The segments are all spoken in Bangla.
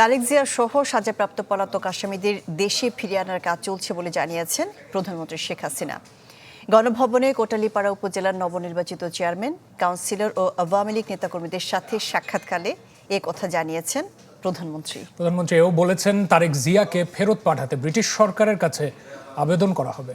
তারেক জিয়া সহ সাজাপ্রাপ্ত পলাতক আসামিদের দেশে ফিরিয়ে আনার কাজ চলছে বলে জানিয়েছেন প্রধানমন্ত্রী শেখ হাসিনা। গণভবনে কোটালীপাড়া উপজেলার নবনির্বাচিত চেয়ারম্যান, কাউন্সিলর ও আওয়ামী লীগ নেতাকর্মীদের সাথে সাক্ষাৎকালে এ কথা জানিয়েছেন প্রধানমন্ত্রী। প্রধানমন্ত্রী এও বলেছেন, তারেক জিয়াকে ফেরত পাঠাতে ব্রিটিশ সরকারের কাছে আবেদন করা হবে।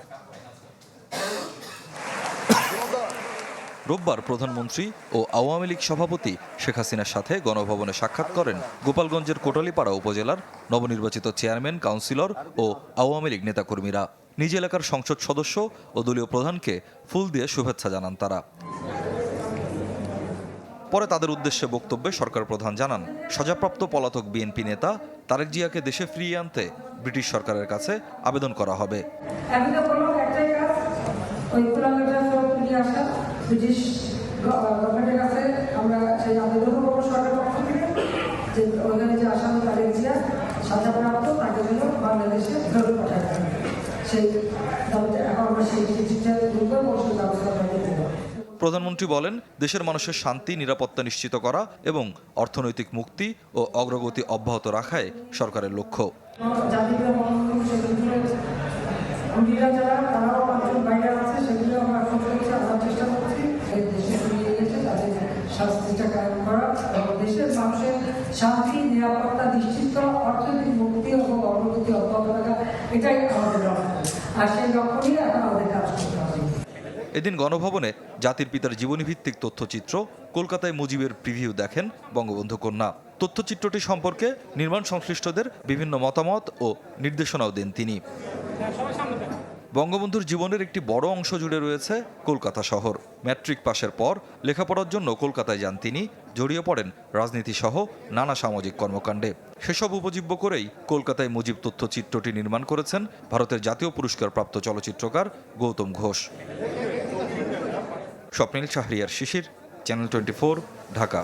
রোববার প্রধানমন্ত্রী ও আওয়ামী লীগ সভাপতি শেখ হাসিনার সাথে গণভবনে সাক্ষাৎ করেন গোপালগঞ্জের কোটালীপাড়া উপজেলার নবনির্বাচিত চেয়ারম্যান, কাউন্সিলর ও আওয়ামী লীগ নেতাকর্মীরা। নিজ এলাকার সংসদ সদস্য ও দলীয় প্রধানকে ফুল দিয়ে শুভেচ্ছা জানান তারা। পরে তাদের উদ্দেশ্যে বক্তব্যে সরকার প্রধান জানান সাজাপ্রাপ্ত পলাতক বিএনপি নেতা তারেক জিয়াকে দেশে ফিরিয়ে আনতে ব্রিটিশ সরকারের কাছে আবেদন করা হবে। ব্রিটিশ গভর্নমেন্টের কাছে আমরা সেই আবেদন করব সরকার পক্ষ থেকে যে ওইখানে যে আসামি তারেক জিয়া সাজাপ্রাপ্ত তাকে যেন বাংলাদেশে সেই এখন আমরা সেই চিঠিটা দুর্গ মৌসুম ব্যবস্থা প্রধানমন্ত্রী বলেন দেশের মানুষের শান্তি নিরাপত্তা নিশ্চিত করা এবং অর্থনৈতিক মুক্তি ও অগ্রগতি অব্যাহত রাখায় সরকারের লক্ষ্য। করা এবং দেশের মানুষের শান্তি, নিরাপত্তা, নিশ্চিত করা, অর্থনৈতিক মুক্তি এবং অগ্রগতি অব্যাহত এটাই আমাদের লক্ষ্য। আর সেই লক্ষ্য নিয়ে এখন আমাদের কাজ করতে এদিন গণভবনে জাতির পিতার জীবনীভিত্তিক তথ্যচিত্র, কলকাতায় মুজিবের প্রিভিউ দেখেন বঙ্গবন্ধু কন্যা। তথ্যচিত্রটি সম্পর্কে নির্মাণ সংশ্লিষ্টদের বিভিন্ন মতামত ও নির্দেশনাও দেন তিনি। বঙ্গবন্ধুর জীবনের একটি বড় অংশ জুড়ে রয়েছে কলকাতা শহর। ম্যাট্রিক পাশের পর লেখাপড়ার জন্য কলকাতায় যান তিনি, জড়িয়ে পড়েন রাজনীতি সহ নানা সামাজিক কর্মকাণ্ডে। সেসব উপজীব্য করেই কলকাতায় মুজিব তথ্যচিত্রটি নির্মাণ করেছেন ভারতের জাতীয় পুরস্কারপ্রাপ্ত চলচ্চিত্রকার Gautam Ghosh. Swapnil Shahriar Shishir, channel twenty Dhaka.